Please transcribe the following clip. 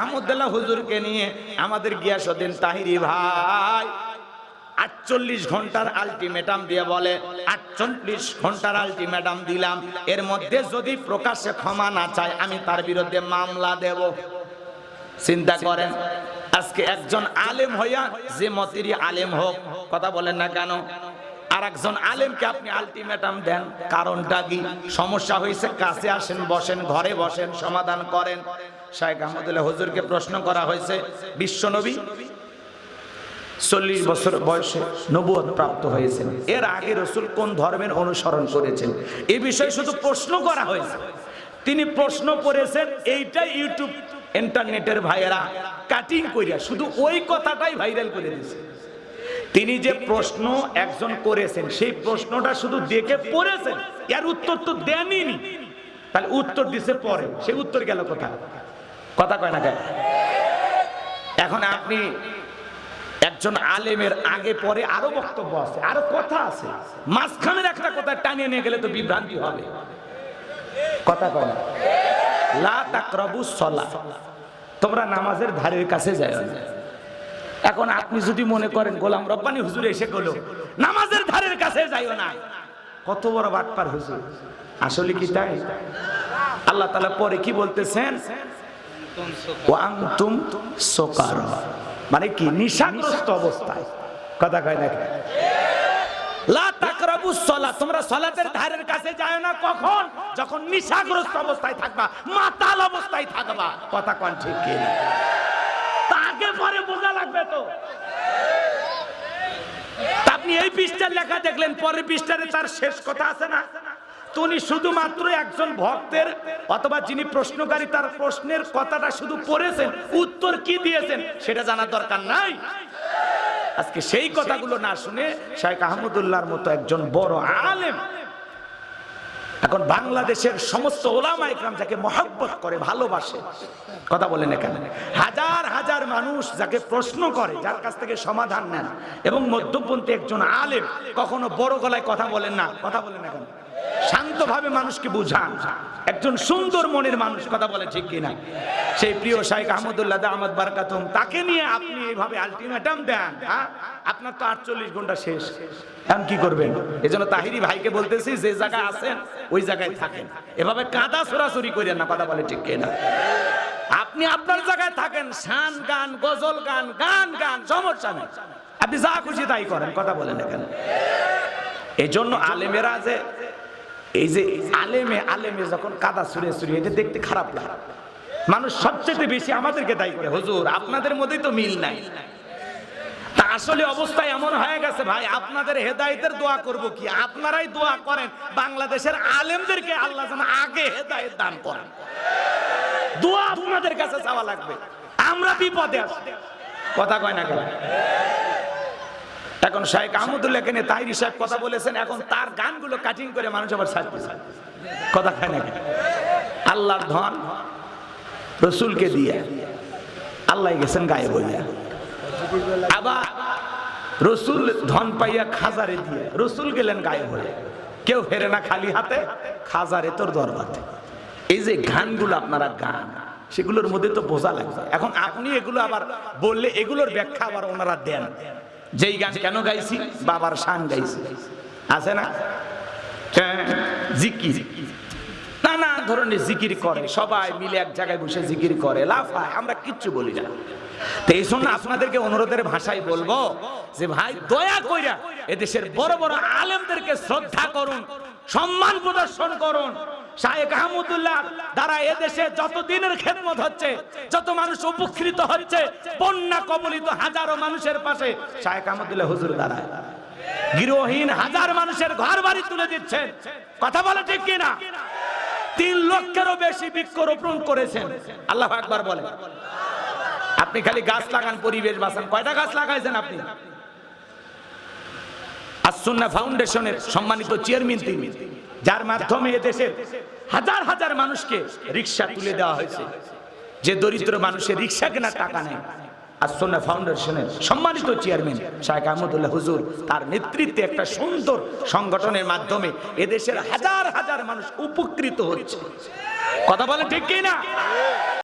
আহমদুল্লাহ হুজুরকে নিয়ে আমাদের গিয়াসউদ্দিন তাহিরি ভাই আটচল্লিশ ঘণ্টার আলটিমেটাম দিয়ে বলে, আটচল্লিশ ঘণ্টার আলটিমেটাম দিলাম। এর মধ্যে যদি প্রকাশ্যে ক্ষমা না চায়, আমি তার বিরুদ্ধে মামলা দেব। চিন্তা করেন, আজকে একজন আলেম হইয়া যে মতিরই আলেম হোক, কথা বলেন না কেন? আর একজন আলেমকে আপনি আলটিমেটাম দেন, কারণটা কি? সমস্যা হয়েছে কাছে আসেন, বসেন, ঘরে বসেন, সমাধান করেন। শাহেখ আহমদুল্লাহ হুজুরকে প্রশ্ন করা হয়েছে বিশ্বনবী চল্লিশ বছর বয়সে নবুয়ত প্রাপ্ত হয়েছেন। এর আগে রসুল কোন ধর্মের অনুসরণ করেছেন? এ বিষয়ে শুধু প্রশ্ন করা হয়েছে। তিনি প্রশ্ন করেছেন এইটা ইউটিউব ইন্টারনেটের ভাইয়েরা কাটিং করিয়া শুধু ওই কথাটাই ভাইরাল করে দিয়েছে। তিনি যে প্রশ্ন একজন করেছেন, সেই প্রশ্নটা শুধু দেখে পড়েছেন, এর উত্তর তো দেনই তাহলে উত্তর দিছে পরে সেই উত্তর গেল কোথায়? কথা কয় না কেন? এখন আপনি একজন আলেমের আগে পরে আরও বক্তব্য আছে, আরও কথা আছে। মাঝখানের একটা কথা টানিয়ে নিয়ে গেলে তো বিভ্রান্তি হবে। কথা কয় না? লা তাকরাবু সলা। তোমরা নামাজের ধারের কাছে যায় এখন আপনি যদি মনে করেন, গোলাম রব্বানি হুজুর এসে গেল, নামাজের ধারের কাছে যাইও না। কত বড় বাটপার হুজুর। আসলে কি তাই? আল্লাহ তাআলা পরে কি বলতেছেন? মানে কি? নিশাগ্রস্ত অবস্থায়। কথা কয় না যখন নিশাগ্রস্ত অবস্থায় থাকবা অবস্থায় থাকবা। কথা ঠিক কি না? তা পরে বোঝা লাগবে তো আপনি এই পৃষ্ঠার লেখা দেখলেন, পরের পৃষ্ঠারে তার শেষ কথা আছে না? তো উনি শুধুমাত্র একজন ভক্তের অথবা যিনি প্রশ্নকারী, তার প্রশ্নের কথাটা শুধু পড়েছেন, উত্তর কি দিয়েছেন সেটা জানার দরকার নাই। আজকে সেই কথাগুলো না শুনে শাহেখ আহমদুল্লাহর মতো একজন বড় আলেম এখন বাংলাদেশের সমস্ত ওলামা ইকরাম যাকে মহব্বত করে, ভালোবাসে, কথা বলেন এখানে হাজার হাজার মানুষ যাকে প্রশ্ন করে, যার কাছ থেকে সমাধান নেন এবং মধ্যপন্থী একজন আলেম কখনো বড় গলায় কথা বলেন না, কথা বলেন এখন শান্তভাবে মানুষকে বুঝান। একজন সুন্দর মনের মানুষ কথা বলে ঠিক কিনা। সেই প্রিয় শাইখ আহমদুল্লাহ আহমদ বারকাতুম, তাকে নিয়ে আপনি এইভাবে আলটিমেটাম দেন হ্যাঁ? আপনার তো আটচল্লিশ ঘণ্টা শেষ। এখন কি করবেন? এই জন্য তাহিরি ভাইকে বলতেছি, যে জায়গায় আছেন, ওই জায়গায় থাকেন। এভাবে কাদা সরাসরি করেন না, কথা বলে ঠিক কিনা। আপনি আপনার জায়গায় থাকেন, শান গান, গজল গান গান গান, সমস্যা আপনি যা খুশি তাই করেন, কথা বলেন এখানে। এই জন্য আলেমেরা যে এই যে আলেমে আলেমে যখন কাদা ছুঁড়ে ছুঁড়ে, এটা দেখতে খারাপ লাগে মানুষ সবচেয়ে বেশি আমাদেরকে দায়ী করে। হুজুর, আপনাদের মধ্যেই তো মিল নাই। তা আসলে অবস্থা এমন হয়ে গেছে ভাই, আপনাদের হেদায়েতের দোয়া করব কি? আপনারাই দোয়া করেন, বাংলাদেশের আলেমদেরকে আল্লাহ যেন আগে হেদায়েত দান করেন। দোয়া আপনাদের কাছে চাওয়া লাগবে। আমরা বিপদে আছি। কথা কয় না কেন? এখন শাহেখ আহমদুল্লাহ কেনে তাইরি সাহেব কথা বলেছেন, এখন তার গানগুলো কাটিং করে মানুষ আবার ছাড়তেছে কথা খায় আল্লাহর ধন রসুলকে দিয়ে আল্লাহ গেছেন গায়ে বইয়া। আবার রসুল ধন পাইয়া খাজারে দিয়ে, রসুল গেলেন গায়ে হয়ে কেউ ফেরে না খালি হাতে, খাজারে তোর দরবারে। এই যে গানগুলো আপনারা গান, সেগুলোর মধ্যে তো বোঝা লাগবে। এখন আপনি এগুলো আবার বললে এগুলোর ব্যাখ্যা আবার ওনারা দেন। যেই গান কেন গাইছি? বাবার শান গাইছি। আছে না? হ্যাঁ, জিকির। নানা ধরনের জিকির করে সবাই মিলে এক জায়গায় বসে জিকির করে লাফায় আমরা কিচ্ছু বলি না। তো এই জন্য আপনাদেরকে অনুরোধের ভাষায় বলব যে ভাই দয়া কইরা এদেশের বড় বড় আলেমদেরকে শ্রদ্ধা করুন সম্মান প্রদর্শন করুন গৃহহীন হাজার মানুষের ঘর বাড়ি তুলে দিচ্ছেন। কথা বলে ঠিক কিনা? তিন লক্ষেরও বেশি বৃক্ষরোপণ করেছেন। আল্লাহ একবার বলে। আপনি খালি গাছ লাগান, পরিবেশ বাঁচান। কয়টা গাছ লাগাইছেন আপনি? আসুন্না ফাউন্ডেশনের সম্মানিত চেয়ারম্যান তিনি। যার মাধ্যমে এদেশের হাজার হাজার মানুষকে রিক্সা তুলে দেওয়া হয়েছে। যে দরিদ্র মানুষের রিক্সা কেনার টাকা নেই আসন্না ফাউন্ডেশনের সম্মানিত চেয়ারম্যান শাহেখ আহমদুল্লাহ হুজুর তার নেতৃত্বে একটা সুন্দর সংগঠনের মাধ্যমে এদেশের হাজার হাজার মানুষ উপকৃত হচ্ছে। কথা বলে ঠিক কি না